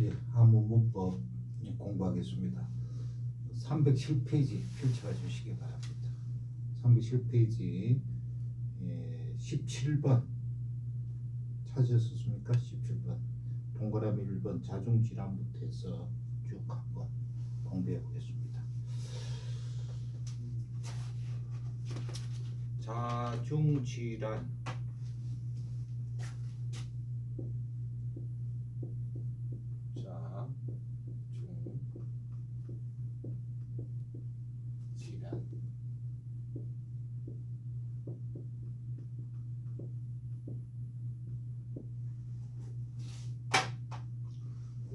예, 한문문법 공부하겠습니다. 307페이지 펼쳐 주시기 바랍니다. 307페이지 예, 17번 찾으셨습니까? 17번 동그라미 1번 자중질환부터 해서 쭉 한번 공부해 보겠습니다. 자중질환 자, 중, 질환.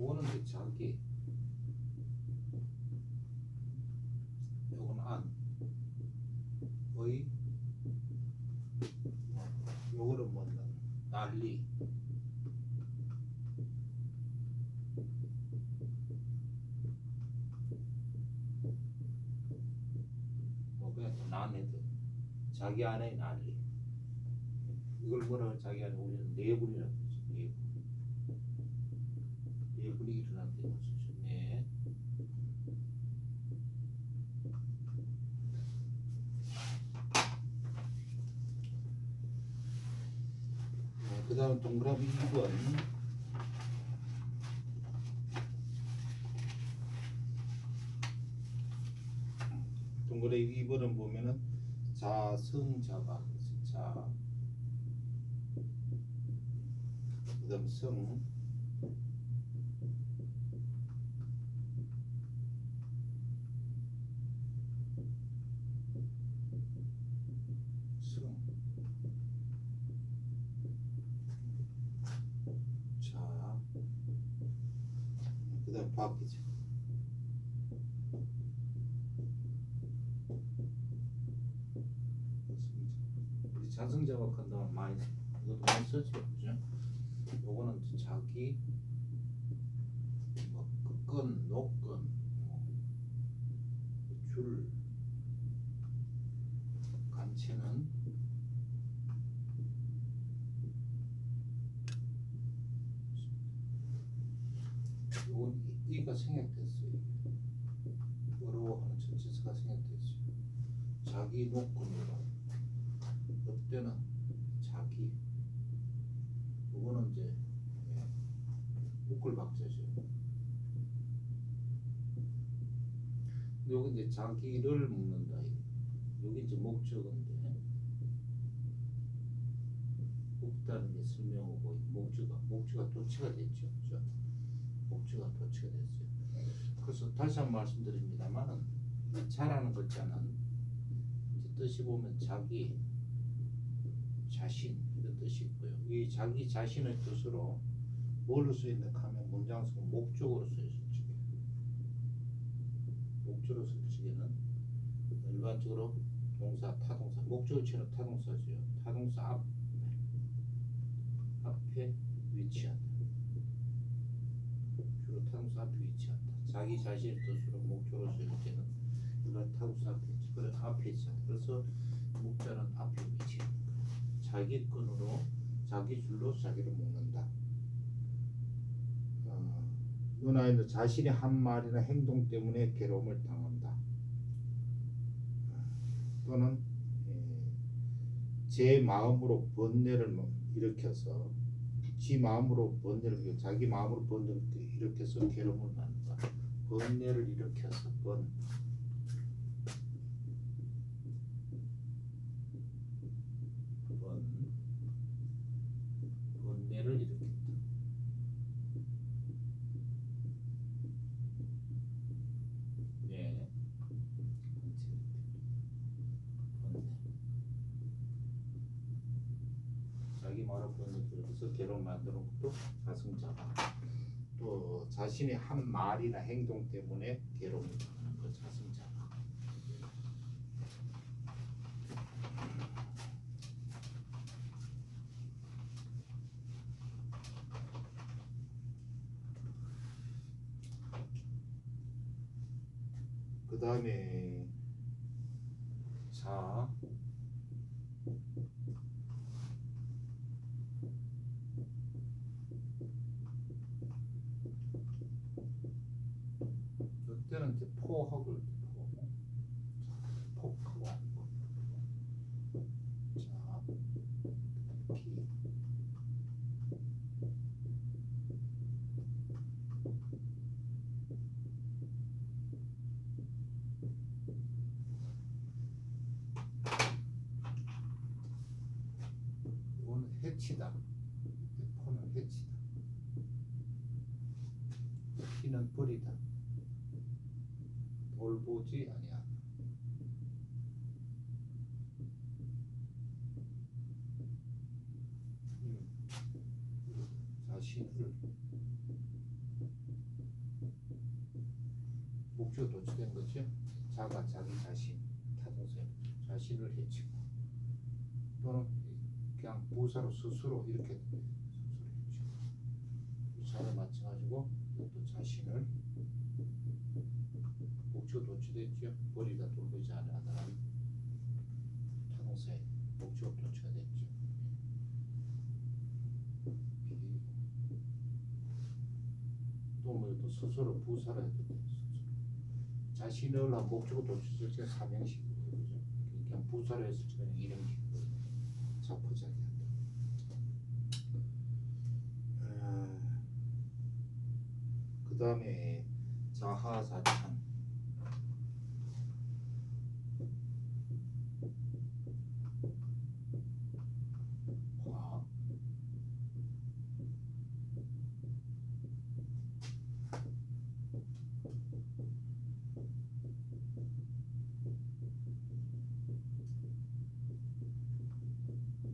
요거는 이제 자기. 요거는 안. 의. 요거는 뭐냐? 난리. 뭐 그냥 또 난해도 자기 안에 난리 이걸 뭐라 자기 안에 우리는 내분이라고 그러죠. 내분 내분이 일어난다고 쓰죠 네. 그 다음 동그라미 2번 동그라미 2번은 보면은 자 성자가 자 그다음 성. 바뀌죠. 우리 자성자가 한다면 많이 이것도 많이 쓰죠, 그죠? 요거는 이제 자기 뭐 끝근, 녹근, 뭐 줄, 간체는 요건 이- 이가 생략됐어요. 어려워하는 전체수가 생략됐어요. 자기 녹근으로 그때는 자기 요거는 이제 예, 묶을 박자죠. 여기 이제 자기를 묶는다. 여기 이제 목적인데 묶다는 게 설명하고 목적가 목적가 도치가 됐죠. 그죠? 목적가 도치가 됐어요. 그래서 다시 한 번 말씀드립니다만은 이 잘하는 글자는 뜻이 보면 자기 자신 이런 뜻이 있고요. 이 자기 자신의 뜻으로 뭘로 쓰였나 하면 문장 속 목적으로 쓰였을 적에 목적으로 쓰였을 적에는 일반적으로 동사, 타동사, 목적어처럼 타동사죠. 타동사 앞 앞에 위치한다. 주로 타동사 앞에 위치한다. 자기 자신의 뜻으로 목적으로 쓰일 때는 일반 타동사 앞에. 그래 앞에 있잖아. 그래서 목자는 앞에 위치한다. 자기 끈으로 자기 줄로 자기를 묶는다. 어, 이 아이는 자신의 한 말이나 행동 때문에 괴로움을 당한다. 어, 또는 예, 제 마음으로 번뇌를 뭐 일으켜서 지 마음으로 번뇌를 자기 마음으로 번뇌를 일으켜서 괴로움을 받는다. 번뇌를 일으켜서 번 번, 번뇌를 일으켰다. 네. 번뇌. 자기 말을 번뇌 들어서 괴로움 것도 자승자가 또 자신의 한 말이나 행동 때문에 괴로움을 당하는 것 자승자가 그 다음에 자 포학을 포 폭하고 자 기. 이거는 해치다. 포는 해치다. 피는 버리다. 돌보지 아니하다. 음, 자신을 목표 도출된 거죠. 자가 자기 자신 타동사 자신을 해치고 또는 부사로 스스로 이렇게 자를 맞춰가지고 또 자신을 목표 도출됐죠. 버리다 돌보지 않아다라는 타동사에 목표 도출가 됐죠. 비- 또뭐또 스스로 부사로 해도 돼. 스스로. 자신을 한 목적으로 도출했을 때 삼형식으로 그죠? 그냥 부사로 했을 때 일형식으로 자포자기한다. 그 다음에 자하사찬 화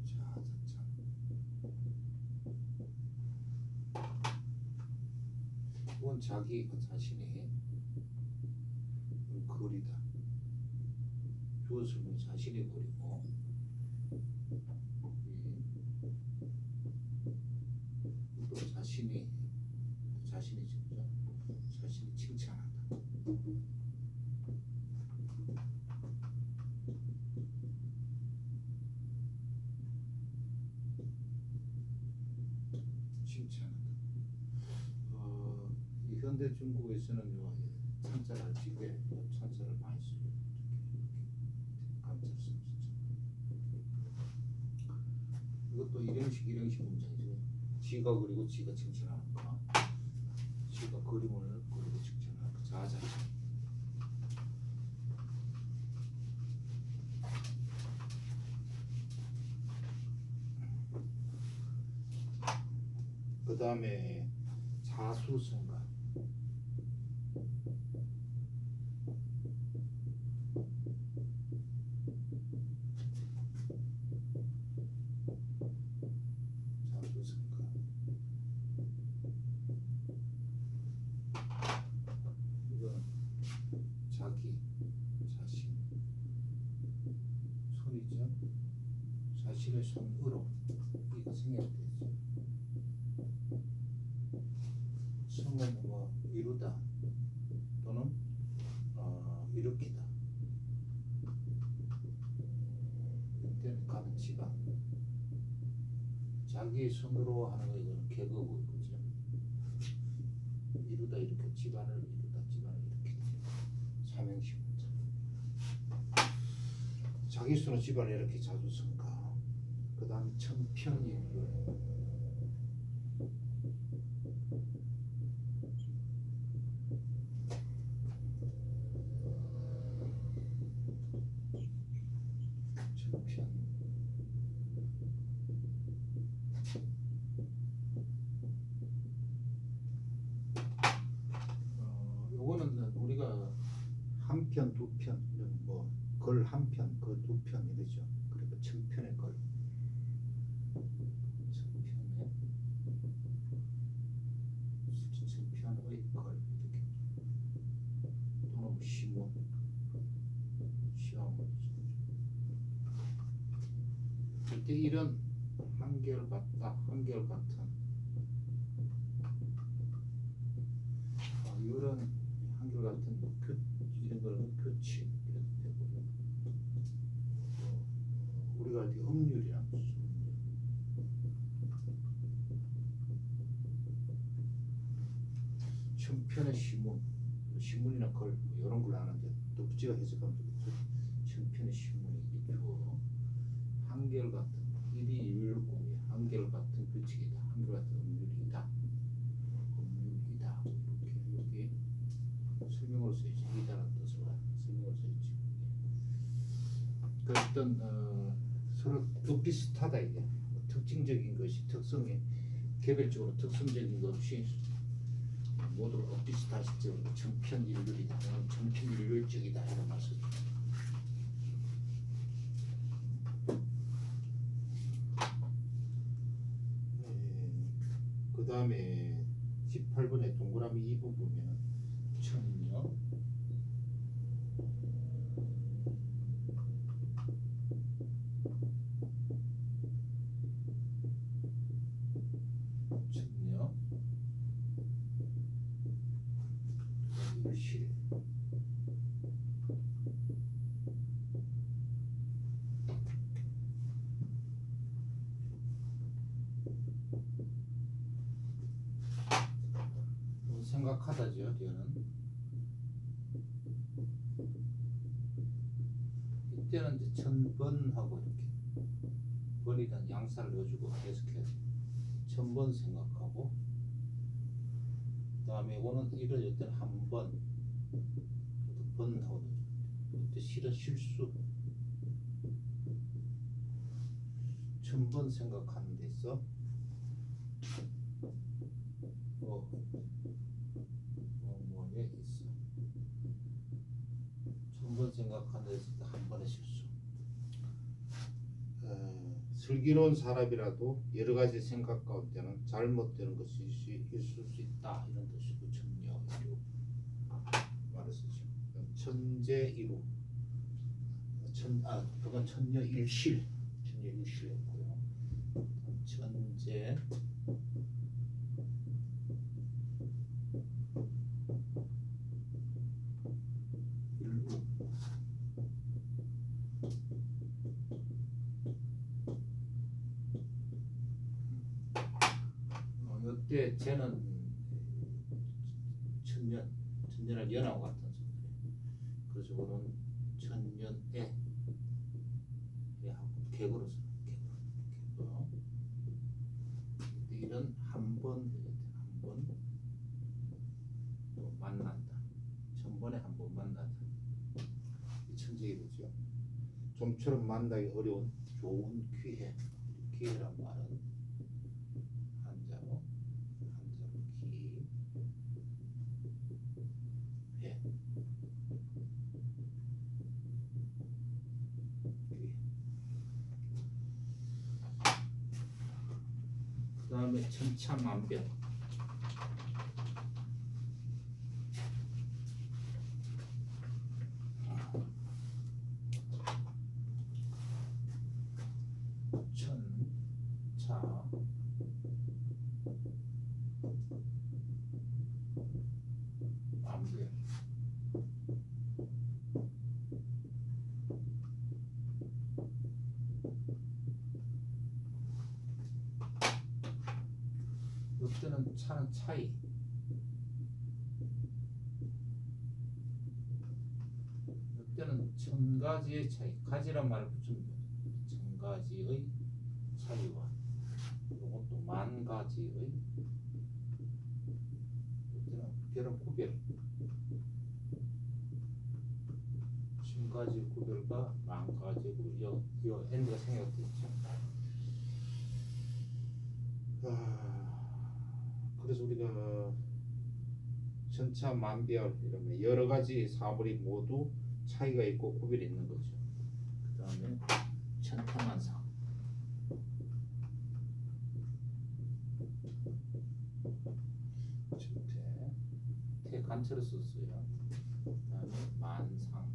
자하사찬 이건 자기 그 자신의 거리다. 주어서 뭐 자신의 거리고 이- 또 자신이 자신이 진짜 자신이 칭찬한다. 칭찬한다. 어, 이 현대 중국에서는 요 지게 요 찬자를 많이 쓰죠. 감찰 쓰죠. 이것도 일형식 일형식 문장이죠. 지가 그리고 지가 칭찬하는 거. 지가 그림을 그리고 칭찬하는 거. 자자. 그 다음에. 자수성가. 이건 자기, 자신, 손이죠. 이거 생략되죠. 성은 뭐 이루다 또는 어, 일으키다. 이때는 가는 집안 자기 손으로 하는 거 이거는 계급을 그죠? 이루다 이렇게 집안을 이루다 집안을 일으키다 삼행시 문자. 자기 손으로 집안을 이렇게 자주 성가 그 다음 청편이 청편 어, 요거는 우리가 한 편, 두 편, 이런 뭐, 걸 한 편, 걸 두 편 이러죠. 그리고 청편의 걸. 청편의 청편의 걸 이렇게. 또는 뭐 시몬, 시험. 이때 이런 한결 같다, 한결 같은 아, 이런 한결 같은 교 이런 거는 교치 이렇게 되고요. 어, 우리가 어디 음률이랑 수음률. 청편의 시문, 시문이나 걸 뭐 이런 걸 복지가 해석하면 되겠죠. 천편의 신문이겠죠. 한결같은 일이 율곡이 한결같은 규칙이다. 한결같은 음률이다. 음률이다. 이렇게 여기 설명으로 써있지. 이다라는 뜻을 설명으로 써있지. 그 어떤 어, 서로 또 비슷하다 이게 특징적인 것이 특성이 개별적으로 특성적인 것이 모두 비슷하실 적으로 정편일률이다. 정편일률적이다 이런 말씀. 그 다음에 18번에 동그라미 2번 보면 천녀 천녀 생각하다죠 뒤에는. 이때는 이제 천번하고 이렇게 번이란 양사를 넣어주고 계속해서 천번 생각하고 그 다음에 오는 이를 이때는 한번 번하고 이때 실은 실수. 천번 생각하는 데 있어? 뭐, 뭐, 뭐에 있어? 천번 생각하는 데 있을 때 한 번의 실수 에, 슬기로운 사람이라도 여러 가지 생각 가운데는 잘못되는 것이 있- 있을 수 있다 이런 뜻이고 천녀 이루 말을 쓰죠. 그럼 천재 이루 천 아 그건 천녀 일실 천녀 일실이었고요. 천재 일루 어, 이때 쟤는 천년, 천년을 연하고 같은 소리. 그래서 오는 천년에 객으로 써. 객 이런 한번 한번 또 만난다. 천번에 한 번 만난다. 이 천재이루죠. 좀처럼 만나기 어려운 좋은 기회. 기회란 말은 한자로 한자로 기 회. 그 다음에 천차만별 천차 만별 이때는 차는 차이 이때는 천 가지의 차이 가지란 말을 붙이면 돼요. 천 가지의 차이와 이것도 만 가지의 이때는 별은 구별 천 가지 구별과 만 가지 구별 n가 생략됐죠. 아, 그래서 우리가 천차만별 이러면 여러 가지 사물이 모두 차이가 있고 구별이 있는 거죠. 그 다음에 천타만상. 천태, 태 간체를 썼어요. 그 다음에 만상.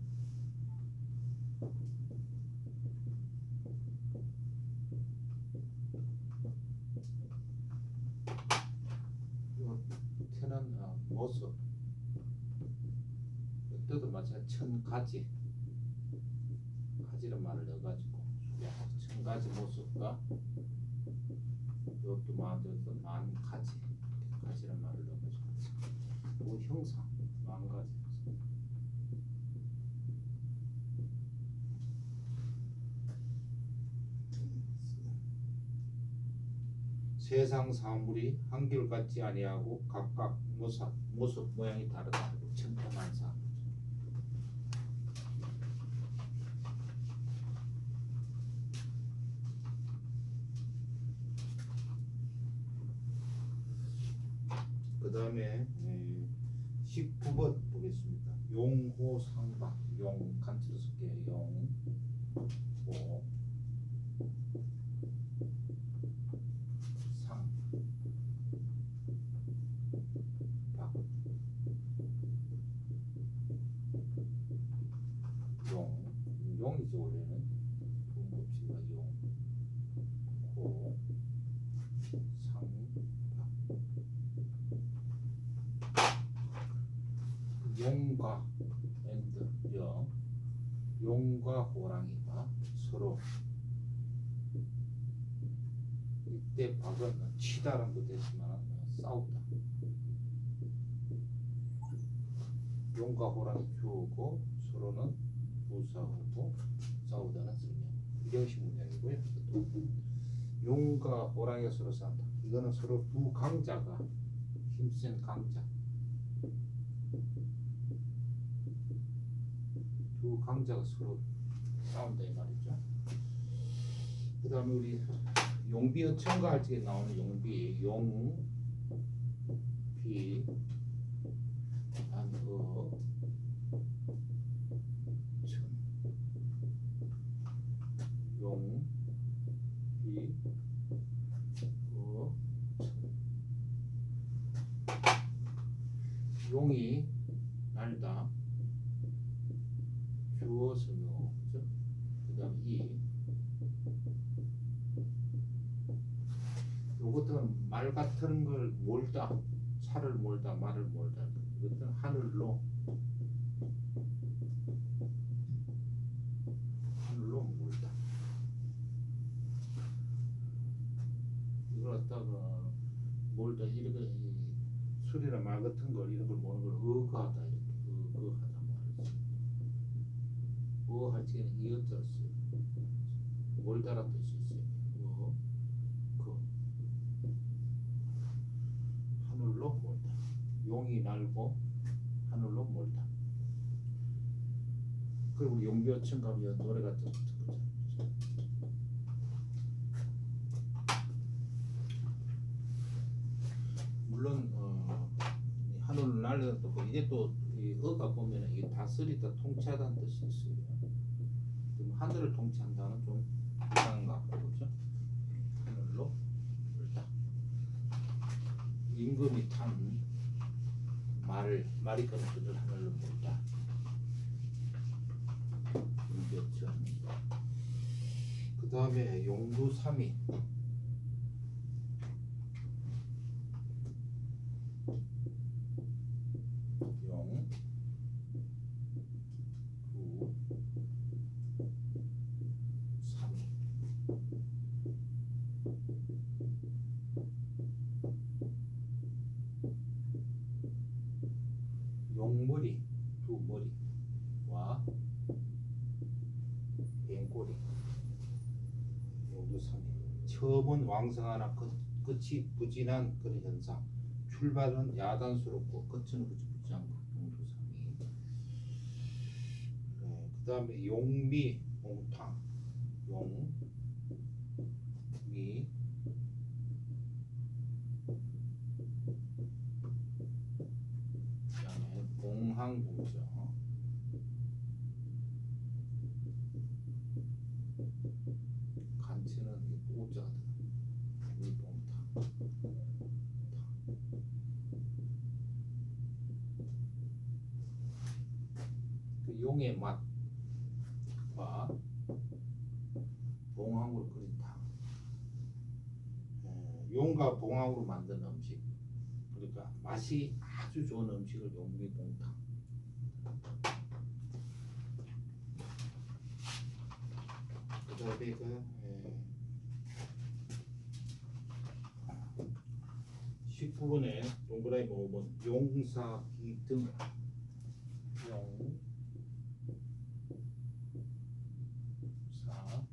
가지. 가지란 말을 넣어가지고 천 가지 모습과 이것도 만들어서 만 가지 가지란 말을 넣어가지고. 뭐 형상 만 가지 세상 사물이 한결같지 아니하고 각각 모사, 모습 모양이 다르다. 천편만상 용이죠 원래는 분법치가 용, 호, 상, 박, 용과 앤드 영, 용과 호랑이가 서로. 이때 박은 치다란 것 되지만 싸우다. 용과 호랑이 주어고 서로는 무사하고 싸우다는 설명. 이형식 문장이고요. 또 용과 호랑이가 서로 싸운다. 이거는 서로 두 강자가 힘센 강자. 두 강자가 서로 싸운다 이 말이죠. 그 다음에 우리 용비어 첨가할 적에 나오는 용비 용, 비, 안, 어, 천, 용, 비, 어, 천. 용이 날다 주어 성어 그죠? 그다음 이 요것들은 말 같은 걸 몰다 차를 몰다 말을 몰다 이것들은 하늘로 하늘로 몰다. 이걸 갖다가 몰다 이렇게 이 소리나 말 같은 걸 이런 걸 모는 걸 의거하다 이렇게 의거하다 말이지. 적에는 이어자를 써요 몰다란 뜻이 있어요 뭐, 그 하늘로 몰다 용이 날고 하늘로 몰다 그리고 용비어천 가면 노래 같은 거 듣거든요 물론 어, 이 하늘을 날려도 뭐 이게 또이 어가 보면 이게 다스리다 통치하다는 뜻이 있어요. 그럼 하늘을 통치한다는 좀 이상한 것 같고 그죠? 하늘로 일단 임금이 탄 말을 말이 그들 하늘로 몰다. 임비어천. 그 다음에 용두삼이 영, 두, 삼이. 용머리, 두 머리와 뱀꼬리. 용두 삼이. 처음은 왕성하나 끝, 끝이 부진한 그런 현상. 출발은 야단스럽고 끝은 것 용두삼이. 네, 그 다음에 용미 몽탕 용미 그다음에 봉항공정 간치는 이 오자가 그 용의 맛과 봉황으로 끓인 탕. 어, 용과 봉황으로 만든 음식. 그러니까 맛이 아주 좋은 음식을 용미 봉탕. 그다음에 그 에, 19번에 동그라미 모으면 용사 기등. 용 사,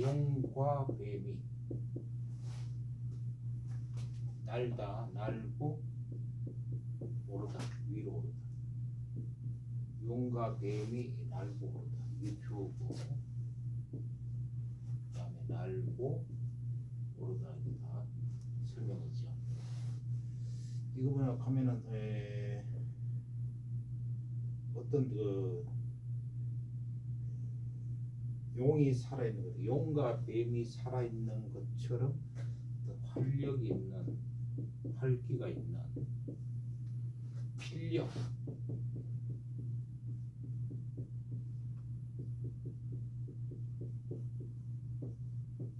용과 뱀이 날다 날고 오르다 위로 오르다. 용과 뱀이 날고 오르다. 이 표고 그다음에 날고 오르다. 이게 다 설명이죠. 이거 뭐냐 하면은 에, 어떤 그 용이 살아있는 것, 용과 뱀이 살아있는 것처럼 활력이 있는 활기가 있는 필력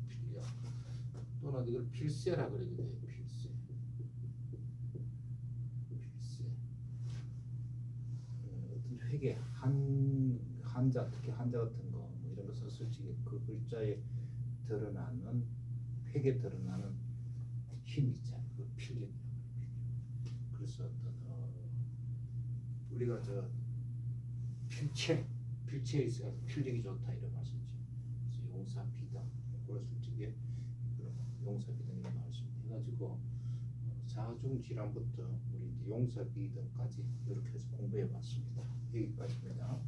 필력 또는 이걸 필세라 그러기도 해요 필세. 필세. 어, 어떤 회계 한 한자 특히 한자 같은 거 뭐 이런 거 썼을 적에 그 글자에 드러나는 회계 드러나는 힘 있잖아요 그 필력이라고 있었던 어, 우리가 저 필체 필체에 있어서 필력이 좋다 이런 말씀이죠. 그래서 용사 비단 고래술집에 그런 용사 비단이 말씀해가지고 자중 어, 질환부터 우리 용사 비단까지 이렇게 해서 공부해봤습니다. 여기까지입니다.